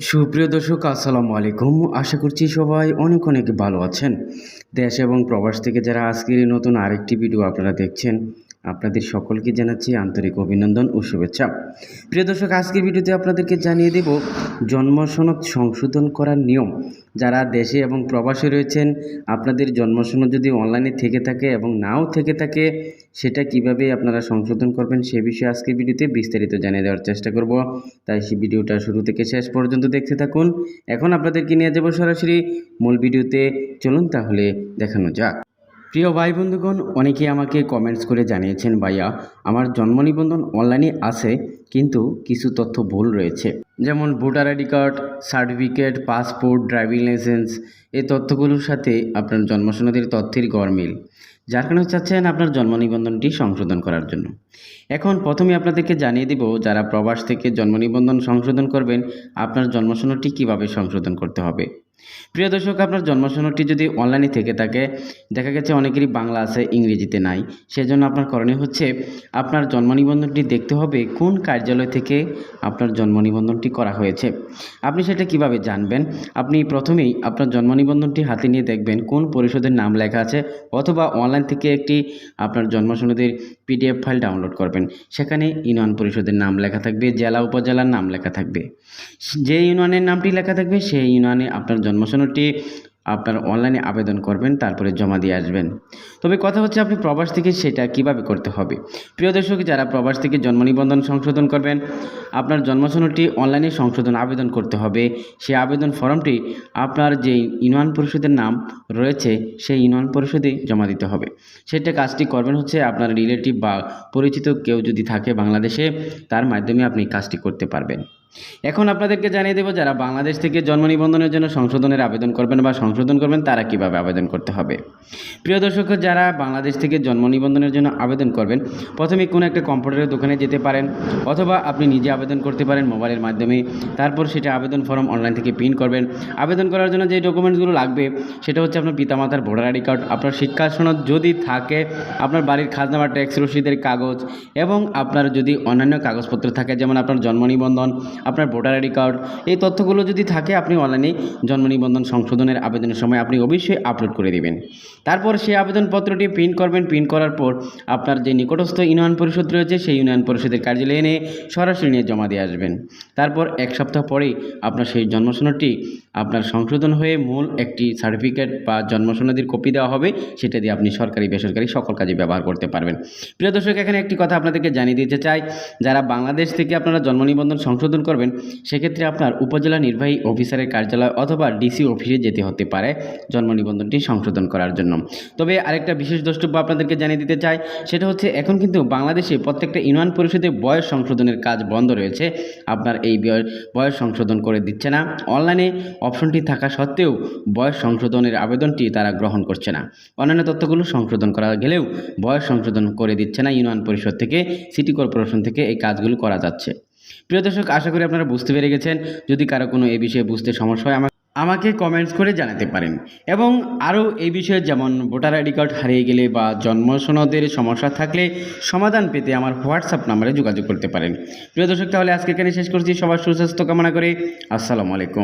সুপ্রিয় দর্শক, আসসালামু আলাইকুম। আশা করছি সবাই অনেক অনেক ভালো আছেন। দেশ এবং প্রবাস থেকে যারা আজকের নতুন আরেকটি ভিডিও আপনারা দেখছেন আপনাদের সকলকে জানাচ্ছি আন্তরিক অভিনন্দন ও শুভেচ্ছা। প্রিয় দর্শক, আজকের ভিডিওতে আপনাদেরকে জানিয়ে দেব, জন্ম সনদ সংশোধন করার নিয়ম। যারা দেশে এবং প্রবাসে রয়েছেন, আপনাদের জন্ম সনদ যদি অনলাইনে থেকে থাকে এবং নাও থেকে থাকে, সেটা কীভাবে আপনারা সংশোধন করবেন সে বিষয়ে আজকের ভিডিওতে বিস্তারিত জানিয়ে দেওয়ার চেষ্টা করব। তাই সেই ভিডিওটা শুরু থেকে শেষ পর্যন্ত দেখতে থাকুন। এখন আপনাদেরকে নিয়ে যাব সরাসরি মূল ভিডিওতে। চলুন তাহলে দেখানো যাক। প্রিয় ভাই বন্ধুগণ, অনেকেই আমাকে কমেন্টস করে জানিয়েছেন, ভাইয়া, আমার জন্ম নিবন্ধন অনলাইনে আছে, কিন্তু কিছু তথ্য ভুল রয়েছে। যেমন voter ID card certificate passport driving licence এই তথ্যগুলোর সাথে আপনার জন্মসনদের তথ্যের গড়মিল যার কারণে চাচ্ছেন আপনার জন্ম নিবন্ধনটি সংশোধন করার জন্য। এখন প্রথমে আপনাদেরকে জানিয়ে দিব, যারা প্রবাস থেকে জন্ম নিবন্ধন সংশোধন করবেন, আপনার জন্মসনদটি কীভাবে সংশোধন করতে হবে। প্রিয় দর্শক, আপনার জন্মসনদটি যদি অনলাইনে থেকে থাকে, দেখা গেছে অনেকেরই বাংলা আছে, ইংরেজিতে নাই। সেজন্য আপনার করণীয় হচ্ছে আপনার জন্ম নিবন্ধনটি দেখতে হবে, কোন কার্যালয় থেকে আপনার জন্ম নিবন্ধনটি করা হয়েছে। আপনি সেটা কীভাবে জানবেন? আপনি প্রথমেই আপনার জন্ম নিবন্ধনটি হাতে নিয়ে দেখবেন, কোন পরিষদের নাম লেখা আছে, অথবা অনলাইন থেকে একটি আপনার জন্মসনদের পিডিএফ ফাইল ডাউনলোড করবেন। সেখানে ইউনিয়ন পরিষদের নাম লেখা থাকবে, জেলা উপজেলার নাম লেখা থাকবে। যে ইউনিয়নের নামটি লেখা থাকবে, সেই ইউনিয়নে আপনার জন্মসনদটি আপনার অনলাইনে আবেদন করবেন, তারপরে জমা দিয়ে আসবেন। তবে কথা হচ্ছে আপনি প্রবাস থেকে সেটা কীভাবে করতে হবে? প্রিয় দর্শক, যারা প্রবাস থেকে জন্ম নিবন্ধন সংশোধন করবেন, আপনার জন্মসনদটি অনলাইনে সংশোধন আবেদন করতে হবে। সেই আবেদন ফর্মটি আপনার যে ইউনিয়ন পরিষদের নাম রয়েছে, সেই ইউনিয়ন পরিষদে জমা দিতে হবে। সেটা কাজটি করবেন হচ্ছে আপনার রিলেটিভ বা পরিচিত কেউ যদি থাকে বাংলাদেশে, তার মাধ্যমে আপনি কাজটি করতে পারবেন। এখন আপনাদেরকে জানিয়ে দেবো, যারা বাংলাদেশ থেকে জন্ম নিবন্ধনের জন্য সংশোধনের আবেদন করবেন বা সংশোধন করবেন, তারা কীভাবে আবেদন করতে হবে? প্রিয় দর্শক, যারা বাংলাদেশ থেকে জন্ম নিবন্ধনের জন্য আবেদন করবেন, প্রথমে কোনো একটা কম্পিউটারের দোকানে যেতে পারেন অথবা আপনি নিজে আবেদন করতে পারেন মোবাইলের মাধ্যমে। তারপর সেটা আবেদন ফর্ম অনলাইন থেকে প্রিন্ট করবেন। আবেদন করার জন্য যে ডকুমেন্টসগুলো লাগবে, সেটা হচ্ছে আপনার পিতামাতার ভোটার আইডি কার্ড, আপনার শিক্ষা সনদ যদি থাকে, আপনার বাড়ির খাজনা বা ট্যাক্স রসিদের কাগজ এবং আপনার যদি অন্যান্য কাগজপত্র থাকে, যেমন আপনার জন্ম নিবন্ধন আপনার ভোটার আইডি কার্ড, এই তথ্যগুলো যদি থাকে, আপনি অনলাইনে জন্ম নিবন্ধন সংশোধনের আবেদনের সময় আপনি অবশ্যই আপলোড করে দেবেন। তারপর সেই আবেদনপত্রটি প্রিন্ট করবেন। প্রিন্ট করার পর আপনার যে নিকটস্থ ইউনিয়ন পরিষদ রয়েছে, সেই ইউনিয়ন পরিষদের কার্যালয়ে এনে সরাসরি নিয়ে জমা দিয়ে আসবেন। তারপর এক সপ্তাহ পরেই আপনার সেই জন্মসনদটি আপনার সংশোধন হয়ে মূল একটি সার্টিফিকেট বা জন্মসনদের কপি দেওয়া হবে, সেটা দিয়ে আপনি সরকারি, বেসরকারি সকল কাজে ব্যবহার করতে পারবেন। প্রিয় দর্শক, এখানে একটি কথা আপনাদেরকে জানিয়ে দিতে চাই। যারা বাংলাদেশ থেকে আপনারা জন্ম নিবন্ধন সংশোধন করবেন সেক্ষেত্রে আপনার উপজেলা নির্বাহী অফিসারের কার্যালয় অথবা ডিসি অফিসে যেতে হতে পারে জন্ম নিবন্ধনটি সংশোধন করার জন্য। তবে আরেকটা বিশেষ দ্রষ্টব্য আপনাদেরকে জানিয়ে দিতে চাই, সেটা হচ্ছে এখন কিন্তু বাংলাদেশে প্রত্যেকটা ইউনিয়ন পরিষদে বয়স সংশোধনের কাজ বন্ধ রয়েছে। আপনার এই বয়- বয়স সংশোধন করে দিচ্ছে না। অনলাইনে অপশনটি থাকা সত্ত্বেও বয়স সংশোধনের আবেদনটি তারা গ্রহণ করছে না। অন্যান্য তথ্যগুলো সংশোধন করা গেলেও বয়স সংশোধন করে দিচ্ছে না ইউনিয়ন পরিষদ থেকে, সিটি কর্পোরেশন থেকে এই কাজগুলো করা যাচ্ছে। প্রিয় দর্শক, আশা করি আপনারা বুঝতে পেরে গেছেন। যদি কারও কোনো এই বিষয়ে বুঝতে সমস্যা হয়, আমাকে কমেন্টস করে জানাতে পারেন। এবং আরও এই বিষয়ে যেমন ভোটার আইডি কার্ড হারিয়ে গেলে বা জন্মসনদের সমস্যা থাকলে সমাধান পেতে আমার হোয়াটসঅ্যাপ নাম্বারে যোগাযোগ করতে পারেন। প্রিয় দর্শক, তাহলে আজকে এখানে শেষ করছি। সবার সুস্বাস্থ্য কামনা করে। আসসালামু আলাইকুম।